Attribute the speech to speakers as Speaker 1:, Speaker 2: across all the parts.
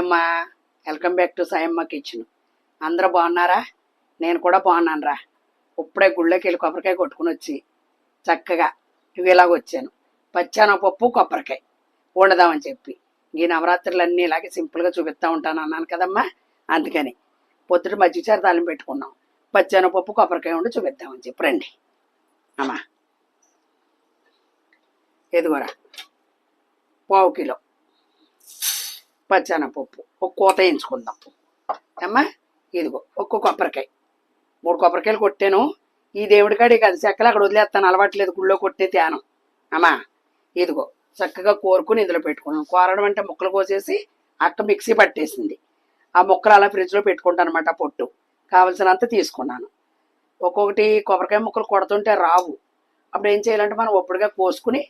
Speaker 1: అమ్మ welcome back to Sayamma kitchen అందరూ బాగున్నారా? నేను కూడా బాగున్నాను రా ఇప్పుడే గుళ్ళోకి వెళ్ళి కొబ్బరికాయ కొట్టుకుని వచ్చి చక్కగా ఇవి ఇలాగ వచ్చాను. పప్పు కొబ్బరికాయ వండుదామని చెప్పి. ఈ నవరాత్రులు అన్నీ ఇలాగే సింపుల్గా చూపిస్తూ ఉంటాను అన్నాను కదమ్మా. అందుకని పొద్దుట మజ్జిగచార తాళం పెట్టుకున్నాం. పచ్చానపప్పు కొబ్బరికాయ ఉండి చూపిద్దామని చెప్పి. రండి. అమ్మా. ఎదుగురా పావు కిలో. పచ్చెనపప్పు ఒక కూత వేయించుకుందాం. అమ్మా ఇదిగో ఒక్క కొబ్బరికాయ. మూడు కొబ్బరికాయలు కొట్టాను. ఈ దేవుడి కాడికి అది చెక్కలు అక్కడ వదిలేస్తాను. అలవాట్లేదు గుళ్ళో కొట్టే ధ్యానం అమ్మా ఇదిగో చక్కగా కోరుకుని ఇందులో పెట్టుకున్నాను. కోరడం అంటే ముక్కలు కోసేసి అక్క మిక్సీ పట్టేసింది. ఆ ముక్కలు అలా ఫ్రిడ్జ్లో పెట్టుకుంటాను అనమాట పొట్టు. కావలసినంత తీసుకున్నాను. ఒక్కొక్కటి కొబ్బరికాయ ముక్కలు కొడుతుంటే రావు. అప్పుడు ఏం చేయాలంటే మనం ఒప్పుడుగా కోసుకుని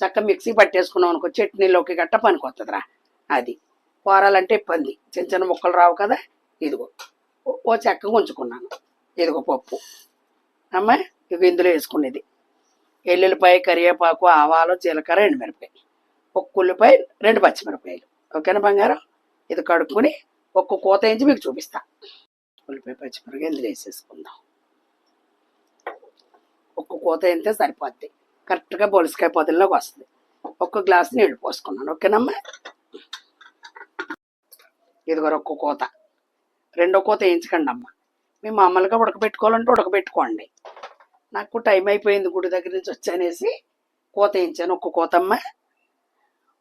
Speaker 1: చక్కగా మిక్సీ పట్టేసుకున్నాం అనుకో చట్నీలోకి గట్ట పనికొస్తుందిరా అది. కోరాలంటే ఇబ్బంది. చిన్న చిన్న ముక్కలు రావు కదా? ఇదిగో. ఓ- చెక్క ఉంచుకున్నాను ఇదిగో పప్పు. అమ్మ ఇవి ఇందులో వేసుకునేది. ఎల్లుల్లిపాయ కరివేపాకు ఆవాలు జీలకర్ర రెండు మిరపకాయలు ఒక్క ఉల్లిపాయ రెండు పచ్చిమిరపకాయలు. ఓకేనా బంగారం? ఇది కడుక్కొని ఒక్క కూత వేయించి మీకు చూపిస్తా. ఉల్లిపాయ పచ్చిమిరపకాయ ఇందులో వేసేసుకుందాం. ఒక్క కూత వేస్తే సరిపోద్ది. కరెక్ట్గా బొలుసుకాయ పొదల్లోకి వస్తుంది. ఒక్క గ్లాస్ నీళ్ళు పోసుకున్నాను. ఓకేనమ్మా ఇదిగో ఒక్క కోత. రెండో కోత వేయించకండి అమ్మ. మేము మామూలుగా ఉడకబెట్టుకోవాలంటే ఉడకబెట్టుకోండి. నాకు టైం అయిపోయింది గుడి దగ్గర నుంచి వచ్చానేసి కోత వేయించాను. ఒక్క కోతమ్మ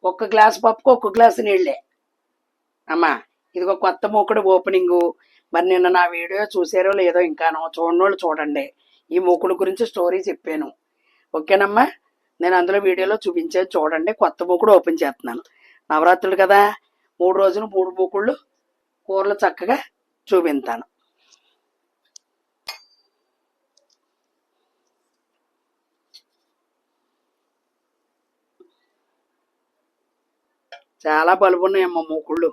Speaker 1: ఒక్క గ్లాస్ పప్పుకు ఒక్క గ్లాసు నీళ్ళే. అమ్మా ఇదిగో కొత్త మూకుడు ఓపెనింగు. మరి నిన్న నా వీడియో చూసారో లేదో ఇంకానో చూడనోళ్ళు చూడండి. ఈ మూకుడు గురించి స్టోరీ చెప్పాను. ఓకేనమ్మా? నేను అందులో వీడియోలో చూపించేది చూడండి. కొత్త మూకుడు ఓపెన్ చేస్తున్నాను. నవరాత్రులు కదా? మూడు రోజులు మూడు మూకుళ్ళు కూరలు చక్కగా చూపిస్తాను చాలా బలుపున్నాయమ్మ మూకుళ్ళు.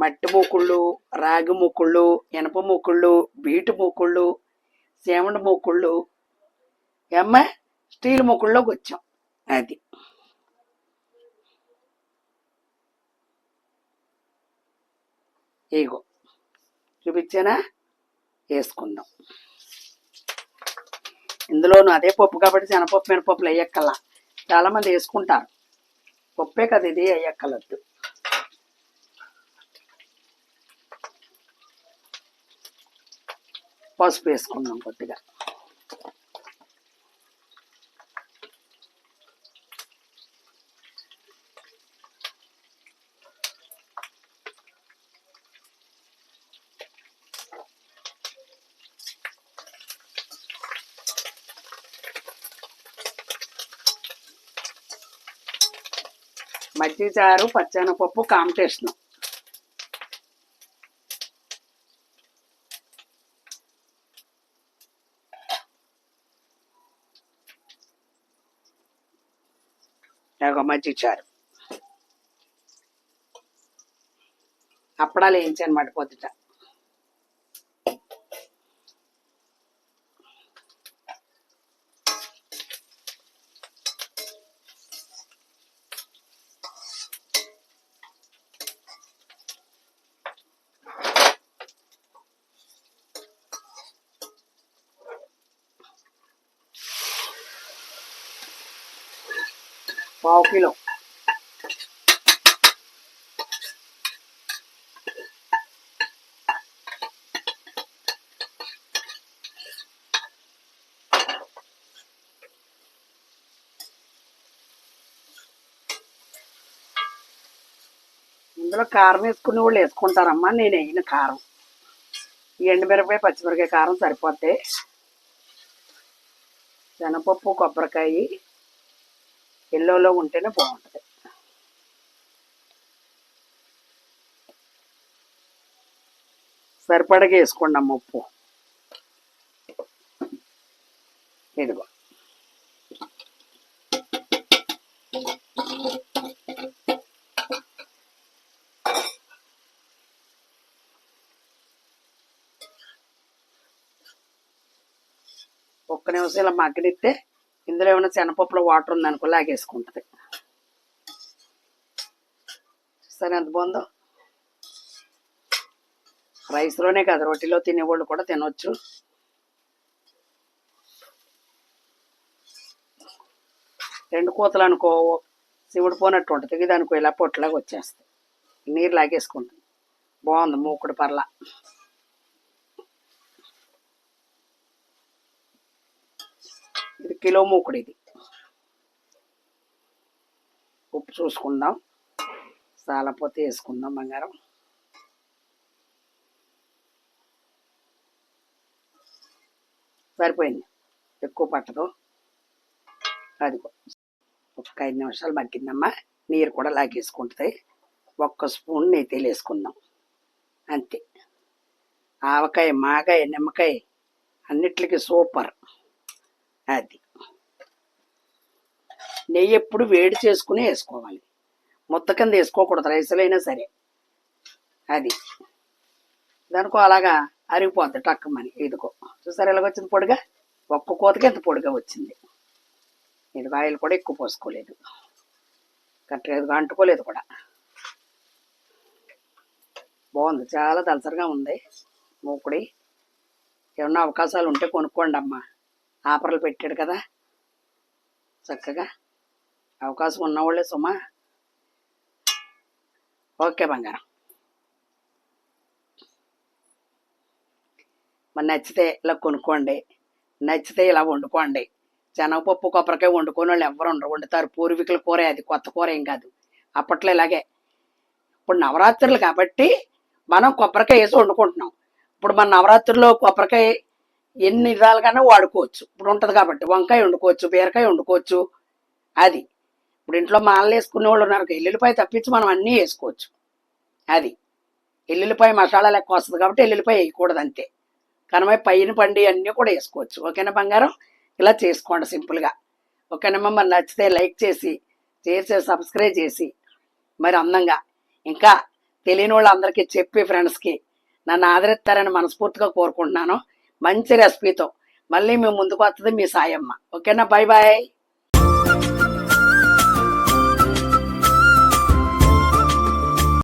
Speaker 1: మట్టి మూకుళ్ళు రాగి మూకుళ్ళు ఇనప మూకుళ్ళు బీటు మూకుళ్ళు సేమండి మూకుళ్ళు. ఏమ్మా స్టీల్ మూకుళ్ళలోకి వచ్చాం. అది. ఇగో చూపించానా వేసుకుందాం. ఇందులోనూ అదే పప్పు కాబట్టి శనపప్పు మినపప్పులు వేయక్కల చాలా మంది వేసుకుంటారు. పప్పే కదా ఇది వేయక్కలద్దు పసుపు వేసుకుందాం కొద్దిగా. మజ్జిచారు చారు పచ్చెనపప్పు కాంపిటీషన్ ఒక చారు అప్పడాలు వేయించాను మాట పొద్దుట పావు కిలో. ఇందులో కారం వేసుకునే వాళ్ళు వేసుకుంటారమ్మా నేను వేయను కారం. ఈ ఎండుమిరపకాయ పచ్చిమిరపకాయ కారం సరిపోతాయి శనగపప్పు కొబ్బరికాయ ఎల్లోలో ఉంటేనే బాగుంటుంది. సరిపడగా వేసుకోండి అమ్మ ఉప్పు. ఇదిగో. ఒక్క నిమిషం ఇలా మగ్గనిస్తే ఇందులో ఏమైనా శనపప్పులో వాటర్ ఉందనుకో లాగేసుకుంటుంది. సరే ఎంత బాగుందో? రైస్లోనే కాదు రొట్టెలో తినేవాళ్ళు కూడా తినవచ్చు రెండు కూతలు అనుకో శివుడు పోనట్టు ఉంటుంది. ఇది అనుకో ఇలా పొట్టులాగా వచ్చేస్తాయి నీరు లాగేసుకుంటుంది. బాగుంది మూకుడు పర్ల. కిలో మూకుడు ఇది ఉప్పు చూసుకుందాం. సాలపోతే వేసుకుందాం బంగారం. సరిపోయింది. ఎక్కువ పట్టదు. అదిగో ఒక ఐదు నిమిషాలు మగ్గిందమ్మా. నీరు కూడా లాగేసుకుంటుంది. ఒక్క స్పూన్ నెయ్యి వేసుకుందాం. అంతే. ఆవకాయ మాగాయ నిమ్మకాయ అన్నిటికీ సూపర్. అది. నెయ్యి ఎప్పుడు వేడి చేసుకుని వేసుకోవాలి. ముద్ద కింద వేసుకోకూడదు రైసులు అయినా సరే. అది. దానికో అలాగా అరిగిపోద్ది టక్కమని ఇదిగో. చూసారు ఎలాగ వచ్చింది పొడిగా? ఒక్క కోతకి ఎంత పొడిగా వచ్చింది? ఇదిగో ఆయిల్ కూడా ఎక్కువ పోసుకోలేదు. కరెక్ట్గా ఇదిగో అంటుకోలేదు కూడా. బాగుంది. చాలా దలసరిగా ఉంది మూకుడి. ఏమన్నా అవకాశాలు ఉంటే కొనుక్కోండి అమ్మా ఆఫర్లు పెట్టాడు కదా. చక్కగా. అవకాశం ఉన్నవాళ్ళే సుమా. ఓకే బంగారం. మరి నచ్చితే ఇలా కొనుక్కోండి. నచ్చితే ఇలా వండుకోండి. శనగపప్పు కొబ్బరికాయ వండుకొని వాళ్ళు ఎవరు ఉండరు. వండుతారు. పూర్వీకుల కూర అది కొత్త కూర ఏం కాదు. అప్పట్లో ఇలాగే. ఇప్పుడు నవరాత్రులు కాబట్టి మనం కొబ్బరికాయ వేసి వండుకుంటున్నాం. ఇప్పుడు మన నవరాత్రుల్లో కొబ్బరికాయ ఎన్ని విధాలుగానే వాడుకోవచ్చు. ఇప్పుడు ఉంటుంది కాబట్టి వంకాయ వండుకోవచ్చు బీరకాయ వండుకోవచ్చు. అది. ఇప్పుడు ఇంట్లో మాలలు వేసుకునే వాళ్ళు ఉన్నారు ఎల్లుల్లిపాయ తప్పించి మనం అన్నీ వేసుకోవచ్చు. అది. ఎల్లుల్లిపాయ మసాలా లెక్క వస్తుంది కాబట్టి ఎల్లుల్లిపాయ వేయకూడదు అంతే. కనమై పైన పండి అన్నీ కూడా వేసుకోవచ్చు. ఓకేనా బంగారం? ఇలా చేసుకోండి సింపుల్గా. ఓకేనమ్మా మరి నచ్చితే లైక్ చేసి చేసి సబ్స్క్రైబ్ చేసి. మరి అందంగా. ఇంకా తెలియని వాళ్ళందరికీ చెప్పి ఫ్రెండ్స్కి నన్ను ఆదరిస్తారని మనస్ఫూర్తిగా కోరుకుంటున్నాను. మంచి రెసిపీతో మళ్ళీ మేము ముందుకు వస్తుంది మీ సాయమ్మ ఓకేనా? Bye bye.